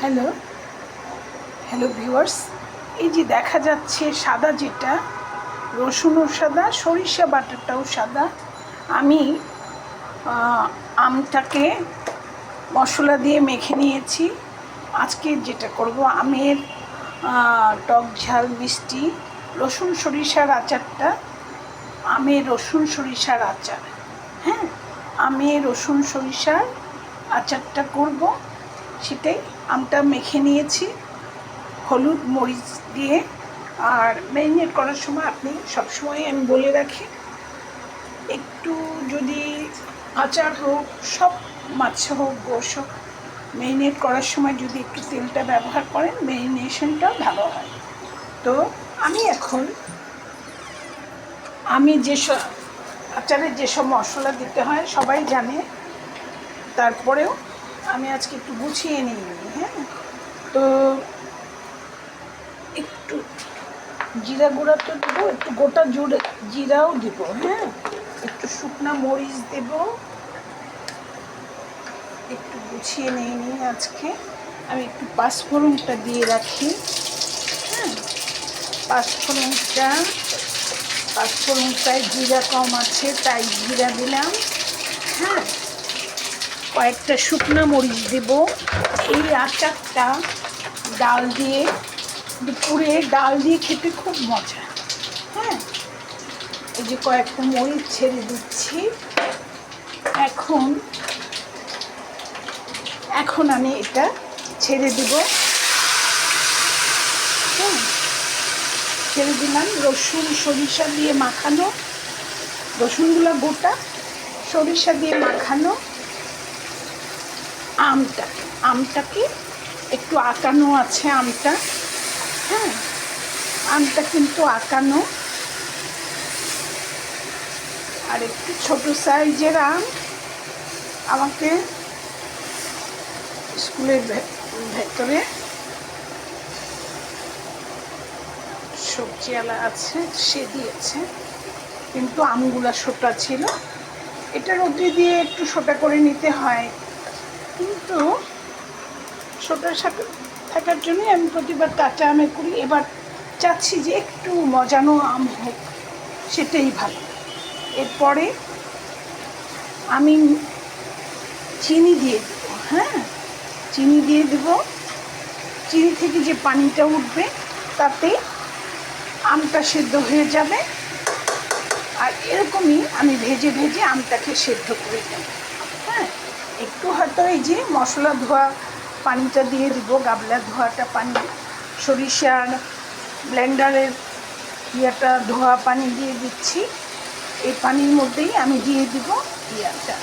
Hello hello viewers এই যে দেখা যাচ্ছে সাদা যেটা, রসুনও সাদা, সরিষা বাটাটাও সাদা। আমি আমটাকে মশলা দিয়ে মেখে নিয়েছি। আজকে যেটা করব, আমের টক ঝাল, মিষ্টি, রসুন সরিষার আচারটা। আমের রসুন সরিষার আচার হ্যাঁ? আমি রসুন সরিষার আচারটা করব, সেটাই আমটা মেখে নিয়েছি, হলুদ মরিচ দিয়ে। আর ম্যারিনেট করার সময় আপনি সবসময় আমি বলে রাখি, একটু যদি আচার হোক, সব মাছ হোক, গোশ হোক, ম্যারিনেট করার সময় যদি একটু তেলটা ব্যবহার করেন, ম্যারিনেশনটা ভালো হয়। তো আমি এখন, আমি যেসব আচারে যেসব মশলা দিতে হয়, সবাই জানে, তারপরেও আমি আজকে একটু গুছিয়ে নিই হ্যাঁ? তো একটু জিরা গুঁড়া তো দেবো, একটু গোটা জুড়ে জিরাও দিব হ্যাঁ? একটু শুকনা মরিচ দেব। একটু গুছিয়ে নিই আজকে। আমি একটু পাঁচফোড়নটা দিয়ে রাখি হ্যাঁ? পাঁচফোড়নটা, পাঁচফোড়নটায় জিরা কম আছে, তাই জিরা দিলাম হ্যাঁ? কয়েকটা শুকনো মরিচ দেব। এই আচারটা ডাল দিয়ে দুপুরে ডাল দিয়ে খেতে খুব মজা। হ্যাঁ? এই যে কয়েকটা মরিচ ছেড়ে দিচ্ছি। এখন এখন আমি এটা ছেড়ে দিব। হ্যাঁ? ছেড়ে দিলাম রসুন, সরিষা দিয়ে মাখানো। রসুনগুলো গোটা, সরিষা দিয়ে মাখানো। আমটা, আমটাকে একটু আঁকানো আছে আমটা। হ্যাঁ আমটা কিন্তু আঁকানো। আর একটু ছোট সাইজের আম আমাকে স্কুলের ভেতরে সবজিওয়ালা আছে, সে দিয়েছে। কিন্তু আমগুলা সোটা ছিল। এটা রোদে দিয়ে একটু সোটা করে নিতে হয়। কিন্তু সোটার সাথে থাকার জন্যই আমি প্রতিবার কাঁচা আমে করি। এবার চাচ্ছি যে একটু মজানো আম হোক, সেটাই ভালো। এরপরে আমি চিনি দিয়ে দেবো হ্যাঁ? চিনি দিয়ে দেবো। চিনি থেকে যে পানিটা উঠবে, তাতে আমটা সেদ্ধ হয়ে যাবে। আর এরকমই আমি ভেজে ভেজে আমটাকে সেদ্ধ করে দেব একটু হয়তো এই যে মশলা ধোয়া পানিটা দিয়ে দিব, গাবলা ধোয়াটা পানি, সরিষার ব্লেন্ডারের ইয়াটা ধোয়া পানি দিয়ে দিচ্ছি। এই পানির মধ্যেই আমি দিয়ে দিব ইয়াটা।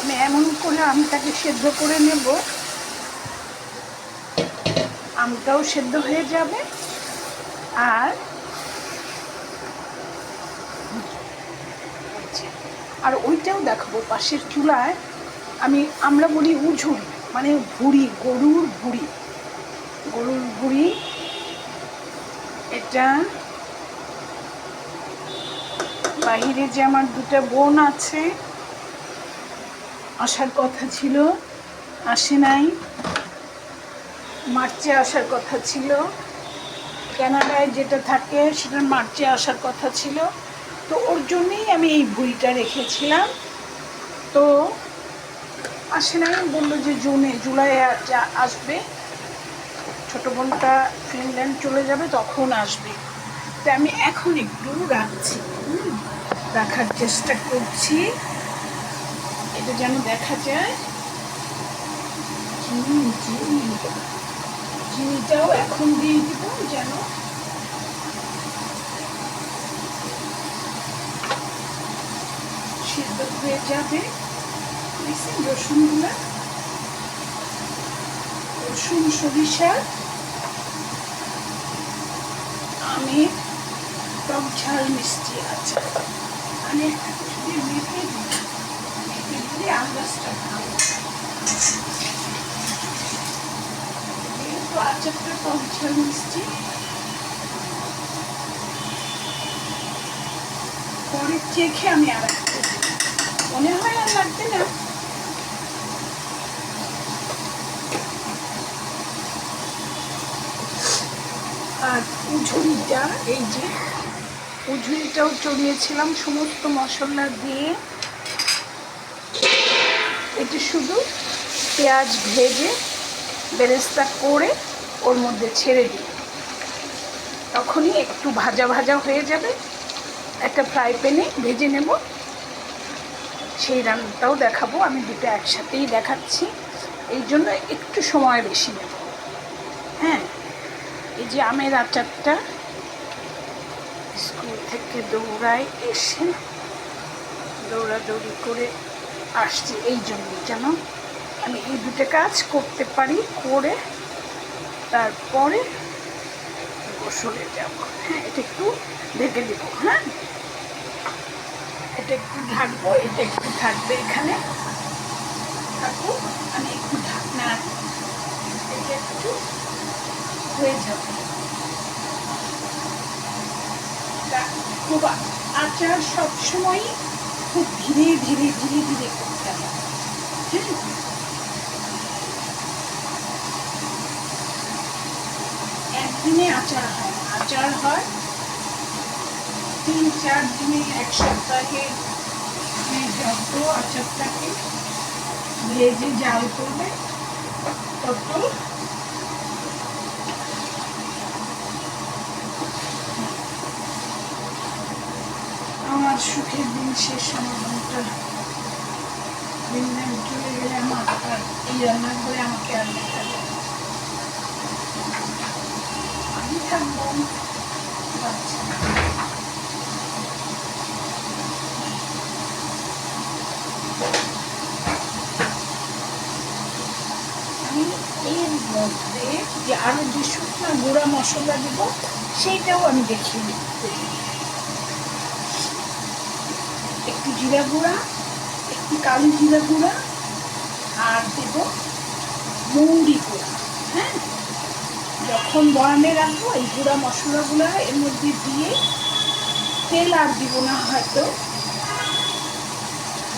আমি এমন করে আমটাকে সেদ্ধ করে নেব। আমটাও সেদ্ধ হয়ে যাবে। আর আর ওইটাও দেখাবো পাশের চুলায়। আমি, আমরা বলি উঝুরি মানে ভুড়ি, গরুর ভুড়ি। গরুর ভুড়ি, এটা বাহিরে যে আমার দুটো বোন আছে, আসার কথা ছিল, আসে নাই। মার্চে আসার কথা ছিল। কানাডায় যেটা থাকে সেটা মার্চে আসার কথা ছিল। তো ওর জন্যেই আমি এই ভুঁড়িটা রেখেছিলাম। তো আসে নাই বলল যে জুনে জুলাই আসবে। ছোটো বোনটা ফিনল্যান্ড চলে যাবে তখন আসবে। তো আমি এখন একটু রাখছি হুম, রাখার চেষ্টা করছি। এটা যেন দেখা যায়। হুম চিনি চিনিটাও এখন দিয়ে দিব যেন সিদ্ধ হয়ে যাবে। রসুনগুলো। রসুন সরিষা আমি টক ঝাল মিষ্টি আছে। আমি একটা মেখে দিই মেখে দিলে আন্দাজটা ভালো। আচারটা টক ঝাল মিষ্টি চেখে আমি আর মনে হয় আর লাগবে না আর উঝুরিটা এই যে উঝুরিটাও চড়িয়েছিলাম সমস্ত মশলা দিয়ে। এটা শুধু পেঁয়াজ ভেজে বেরেস্তা করে ওর মধ্যে ছেড়ে দিই। তখনই একটু ভাজা ভাজা হয়ে যাবে। একটা ফ্রাই প্যানে ভেজে নেব। সেই রান্নাটাও দেখাবো। আমি দুটো একসাথেই দেখাচ্ছি। এই জন্য একটু সময় বেশি নেব। হ্যাঁ এই যে আমের আচারটা স্কুল থেকে দৌড়ায় এসে দৌড়াদৌড়ি করে আসছি। এই জন্য যেন আমি এই দুটো কাজ করতে পারি, করে তারপরে গোসলে যাব। হ্যাঁ এটা একটু ঢেকে দেবো হ্যাঁ? এটা একটু ঢাকবো, এটা একটু থাকবে এখানে। থাকুক আমি একটু ঢাকনা এটা একটু হয়ে যাবে। খুব আচার সবসময়ই খুব ধীরে ধীরে ধীরে ধীরে করতে হবে। হ্যাঁ? একদিনে আচার হয়। আচার হয় তিন, চার দিনে এক সপ্তাহে। যত আচারটাকে ভেজে জাল করবে তত আমার সুখের দিন শেষ সমাধানটা দিন দিন চলে গেলে আমার এই রান্না করে আমাকে আর দেখা যাবে আমি এর মধ্যে যে আরও যে শুকনো গুঁড়া মশলা দেব, সেইটাও আমি দেখিয়ে একটু জিরা গুঁড়া, একটু কালি জিরা গুঁড়া, আর দেব মৌরি গুঁড়া হ্যাঁ? যখন বয়ামে রাখব, এই গুঁড়া মশলাগুলো এর মধ্যে দিয়ে তেল আর দিব না হয়তো।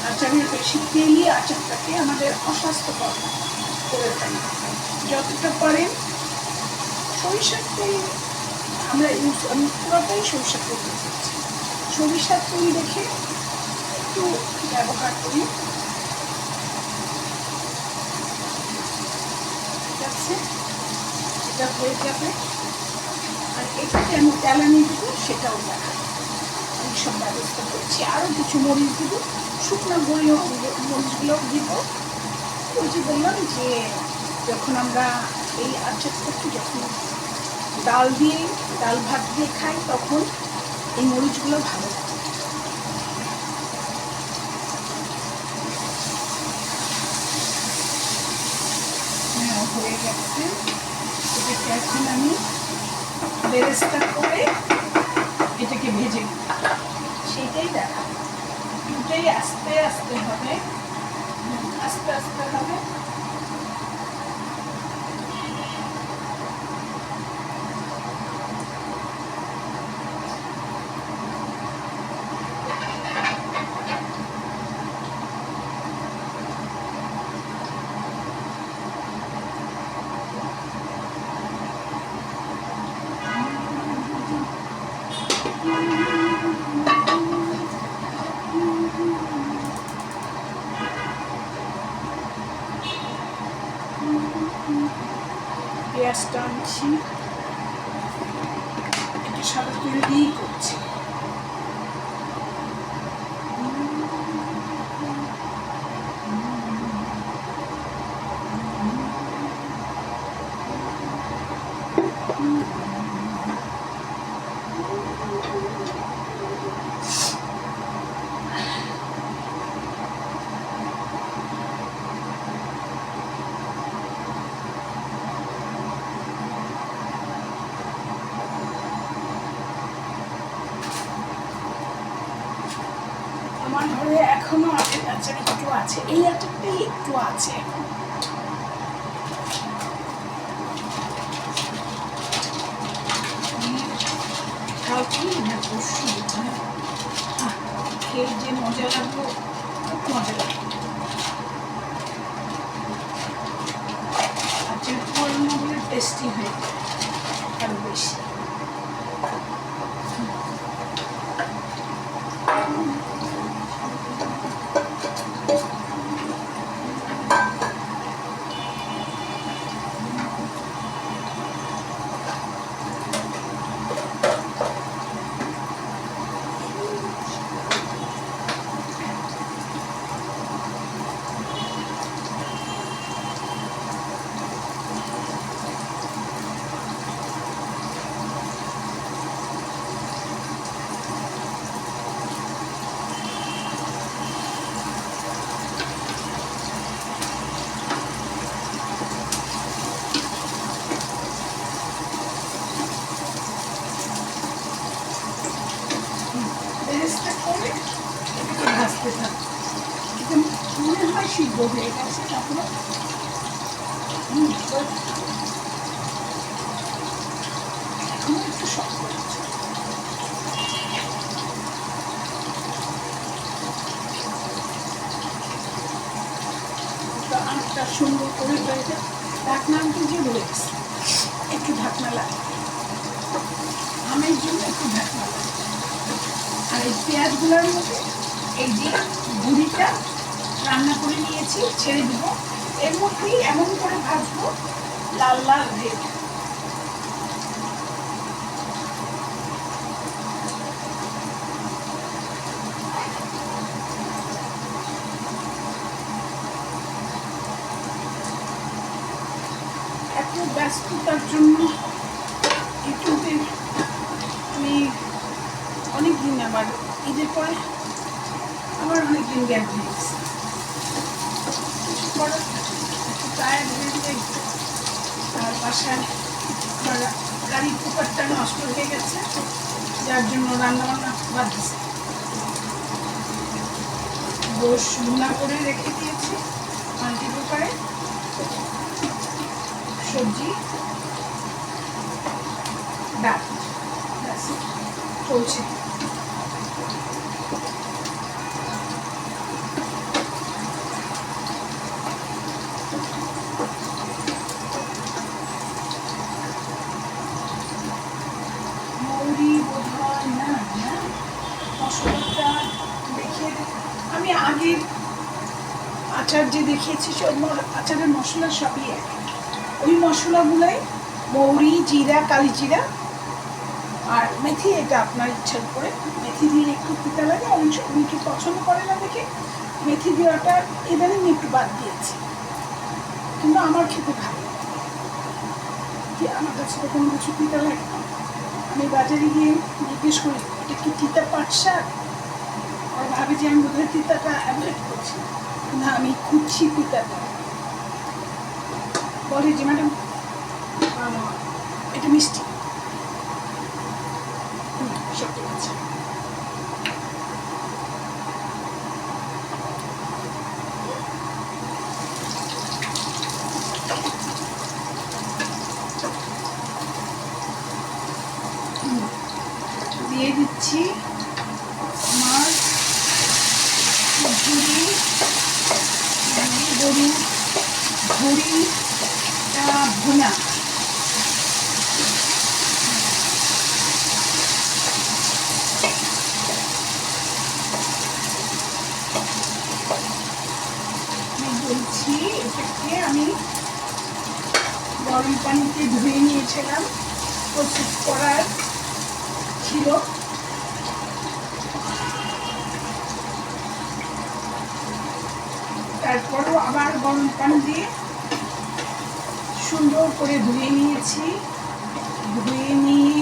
আচারের বেশি তেলই আচারটাকে আমাদের অস্বাস্থ্যকর করে ফেলে। যতটা পারেন সরিষার তেল, আমরা ইউজ আমি পুরোটাই সরিষার তেল সরিষার তেল দেখে একটু ব্যবহার করি ঠিক আছে এটা হয়ে যাবে। আর এটাতে আমি তেলানি দেবো সেটাও দেখা আমি সব ব্যবস্থা করছি। আরও কিছু মরিচ দেবো। শুকনো মরিচ মরিচগুলোও দিব। ওই যে বললাম যে যখন আমরা এই আচারটাকে যখন ডাল দিয়ে ডাল ভাত দিয়ে খাই তখন এই মরিচগুলো ভালো হ্যাঁ, হয়ে গেছে। এখন আমি বেরেস্তা করে এটাকে ভেজে নিই। সেইটাই দেখা দুটাই আস্তে আস্তে হবে হুম, আস্তে আস্তে হবে পেঁয়াজটা আনছি এটা সাদা তেল দিয়েই করছি। আমার ঘরে এখনও আমের আচার একটু আছে। এই আচারটাই একটু আছে। এখন কালকে যে মজা লাগল, খুব মজা লাগল। আচার ফলগুলো টেস্টি হয়ে যায় আরও বেশি বেরেস্তা করে একটু ভাজতে থাকব এটা হয়ে গেছে আটটা সুন্দর করে যায় ঢাকনা দিয়ে রয়েছে একটু ঢাকনা লাগে আমের জন্য একটু ঢাকনা লাগে আর এই পেঁয়াজগুলোর মধ্যে এই যে গুঁড়িটা রান্না করে নিয়েছি, ছেড়ে দিব। এর মধ্যেই এমন করে ভাজবো লাল লাল হয়ে এত ব্যস্ততার জন্য ইউটিউবে আমি অনেক দিন আবার ঈদের পরে আবার অনেক দিন গ্যাপ হয়ে গেছে কিছু করার হয়ে যাই আর আমার গাড়ির কুকারটা নষ্ট হয়ে গেছে, যার জন্য রান্না বান্না বাদ দিছে। গোশ গুঁড়া করে রেখে দিয়েছি মাল্টি কুকারে। সবজি, ডাল চলছে মৌরি বোধহয় না না মশলাটা দেখিয়ে দে- আমি আগের আচার যে দেখিয়েছি সে ওই আচারের মশলা সবই এক। ওই মশলাগুলোই মৌরি, জিরা, কালি জিরা আর মেথি, এটা আপনার ইচ্ছার উপরে মেথি দিয়ে একটু পিতা লাগে অনেক অনেকে পছন্দ করে না দেখে মেথি দেওয়াটা এবারে আমি একটু বাদ দিয়েছি। কিন্তু আমার খেতে ভালো। কি আমার কাছে তো কোনো কিছু পিতা লাগে না। আমি বাজারে গিয়ে জিজ্ঞেস করি, এটা কি তিতা পাট শাক? আর ভাবি যে আমি বোধহয় তিতাটা অ্যাভয়েড করছি। আমি খুঁজছি তিতাটা বলে যে ম্যাডাম। এটা মিষ্টি। সত্যি আছে দিয়ে দিচ্ছি আমার ঝুড়ি। গরু ঝুড়ি ভুনা বলছি এটাকে আমি গরম পানিতে ধুয়ে নিয়েছিলাম প্রস্তুত করার ছিল। আবার গরম পানি দিয়ে সুন্দর করে ধুয়ে নিয়েছি। ধুয়ে নিয়ে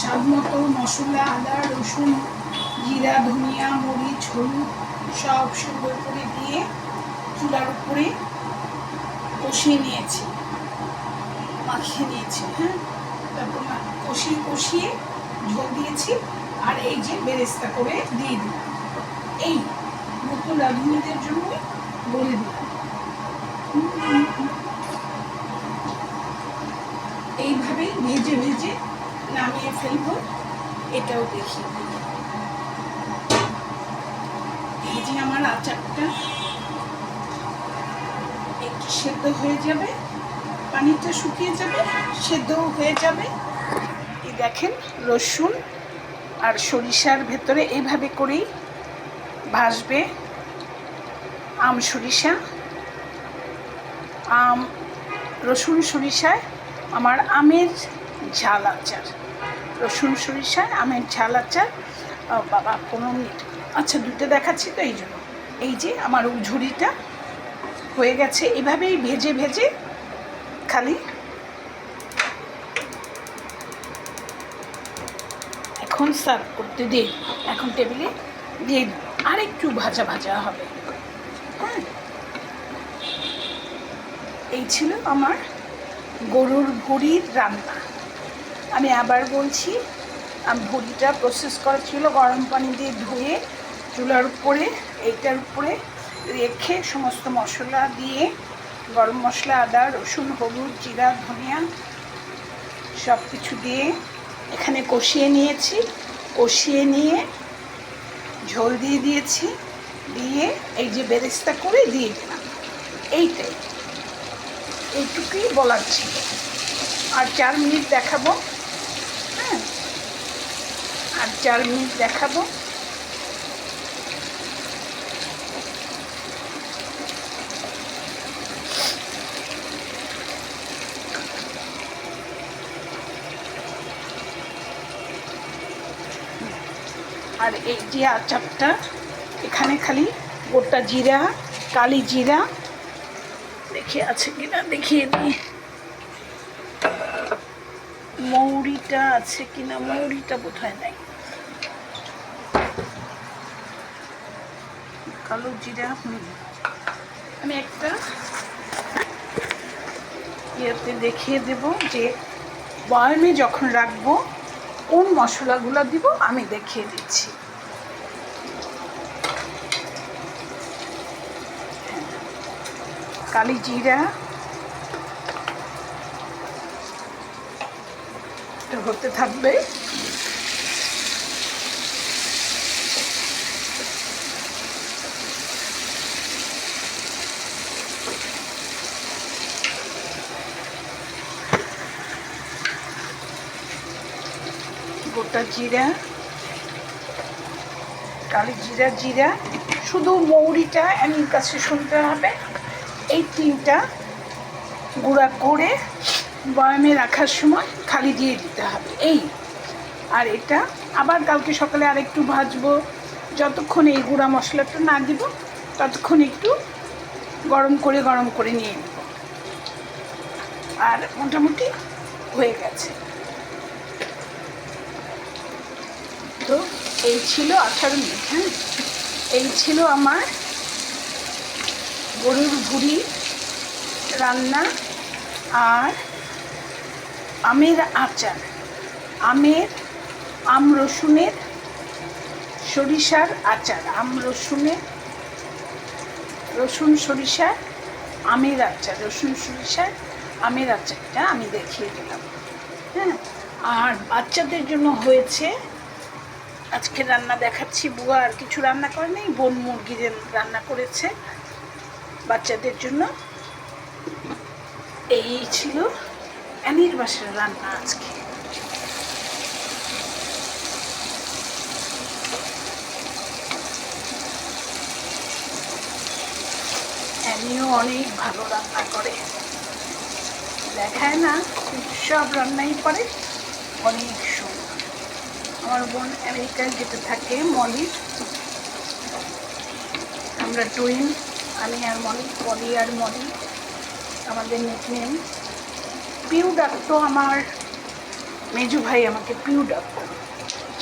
স্বাদ মতো মশলা, আদা, রসুন, জিরা, ধনিয়া, মরিচ, হলুদ সব সুন্দর করে দিয়ে চুলার উপরে কষিয়ে নিয়েছি। মাখিয়ে নিয়েছি হ্যাঁ? তারপর কষিয়ে কষিয়ে ঝোল দিয়েছি। আর এই যে বেরেস্তা করে দিয়ে দিলাম। এই নতুন রাঁধুনিদের জন্য বলে দিলাম। এইভাবেই ভেজে ভেজে নামিয়ে ফেলব, এটাও দেখি। এই যে আমার আচারটা, একটু সেদ্ধ হয়ে যাবে, পানিটা শুকিয়ে যাবে, সেদ্ধও হয়ে যাবে। এই দেখেন রসুন আর সরিষার ভেতরে এইভাবে করেই ভাসবে আম সরিষা, আম, রসুন সরিষায় আমার আমের ঝাল আচার। রসুন সরিষায় আমের ঝাল আচার। বাবা কোনো মিনিট। আচ্ছা দুটো দেখাচ্ছি তো এই জন্য। এই যে আমার উঝুরিটা হয়ে গেছে। এভাবেই ভেজে ভেজে খালি এখন সার্ভ করতে দিই এখন টেবিলে দিয়ে দিই আর একটু ভাজা ভাজা হবে। হ্যাঁ এই ছিল আমার গরুর ভুড়ির রান্না। আমি আবার বলছি ভুড়িটা প্রসেস করা ছিল গরম পানি দিয়ে ধুয়ে চুলার উপরে, এইটার উপরে রেখে সমস্ত মশলা দিয়ে গরম মশলা, আদা, রসুন, হলুদ, জিরা, ধনিয়া সব কিছু দিয়ে এখানে কষিয়ে নিয়েছি। কষিয়ে নিয়ে ঝোল দিয়ে দিয়েছি। দিয়ে এই যে বেরেস্তা করে দিয়ে দিলাম। এইটাই। এইটুকুই বলার ছিল। আর চার মিনিট দেখাবো। হ্যাঁ। আর চার মিনিট দেখাবো। আর এই যে আচারটা, এখানে খালি গোটা জিরা, কালি জিরা, দেখে আছে কিনা, দেখিয়ে দিই। মৌরিটা আছে কিনা, মৌরিটা বোধহয় নাই। কালো জিরা, হুম। আমি একটা ইয়েতে দেখিয়ে দেব যে, বয়মে যখন রাখব কোন মশলাগুলো দিব আমি দেখিয়ে দিচ্ছি। কালি জিরা। হতে থাকবে। গোটা জিরা, কালি জিরা জিরা, শুধু মৌরিটা এমন কাছে শুনতে হবে। এই তিনটা গুঁড়া করে বয়ামে রাখার সময় খালি দিয়ে দিতে হবে। এই। আর এটা আবার কালকে সকালে আর একটু ভাজবো। যতক্ষণ এই গুঁড়া মশলাটা না দিব, ততক্ষণ একটু গরম করে গরম করে নিয়ে নেব। আর মোটামুটি হয়ে গেছে তো এই ছিল আঠারো মিনিট হ্যাঁ? এই ছিল আমার গরুর ভুড়ি রান্না আর আমের আচার। আমের, আম রসুনের সরিষার আচার। আম রসুনের, রসুন সরিষার আমের আচার। রসুন সরিষার আমের আচারটা আমি দেখিয়ে দিলাম হ্যাঁ? আর বাচ্চাদের জন্য হয়েছে আজকে রান্না দেখাচ্ছি, বুয়া আর কিছু রান্না করে নেই, বোন মুরগির রান্না করেছে বাচ্চাদের জন্য। এই ছিল অ্যানির বাসার রান্না আজকে। অ্যানিও অনেক ভালো রান্না করে। দেখায় না সব রান্নাই করে, অনেক আমার বোন আমেরিকায় যেতে থাকে, মলি। আমরা টুইন আমি আর মলি, পলি আর মলি, আমাদের নিকনেম পিউ ডাকতো আমার মেজু ভাই আমাকে পিউ ডাকতো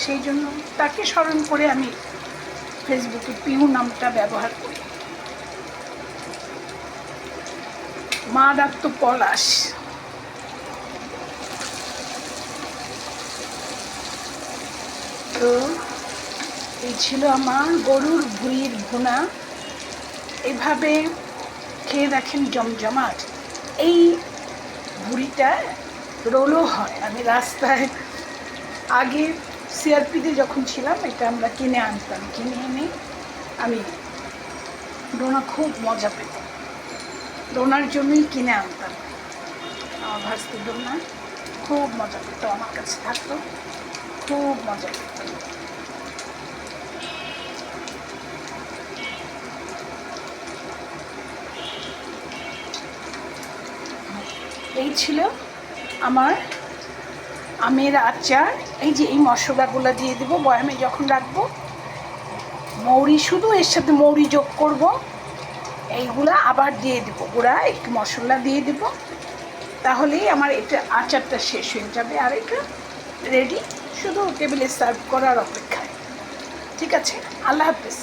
সেই জন্য তাকে স্মরণ করে আমি ফেসবুকে পিউ নামটা ব্যবহার করি। মা ডাকতো পলাশ। তো এই ছিল আমার গরুর ভুঁড়ির ভুনা। এভাবে খেয়ে দেখেন জমজমাট। এই ভুঁড়িটা রোলও হয়। আমি রাস্তায় আগে সিআরপিতে যখন ছিলাম, এটা আমরা কিনে আনতাম। কিনে এনে আমি ডোনা খুব মজা পেতাম। ডোনার জন্যই কিনে আনতাম। আমার ভাস্তি ডোনা খুব মজা পেত, আমার কাছে থাকতো। খুব মজা। এই ছিল আমার আমের আচার। এই যে এই মশলাগুলো দিয়ে দেবো, বয়ামে যখন রাখব, মৌরি শুধু এর সাথে মৌরি যোগ করব, এইগুলো আবার দিয়ে দেবো। গুঁড়া, একটু মশলা দিয়ে দেবো। তাহলেই আমার এটা আচারটা শেষ হয়ে যাবে। আর এটা রেডি শুধু টেবিলে সার্ভ করার অপেক্ষায়। ঠিক আছে? আল্লাহ হাফিজ।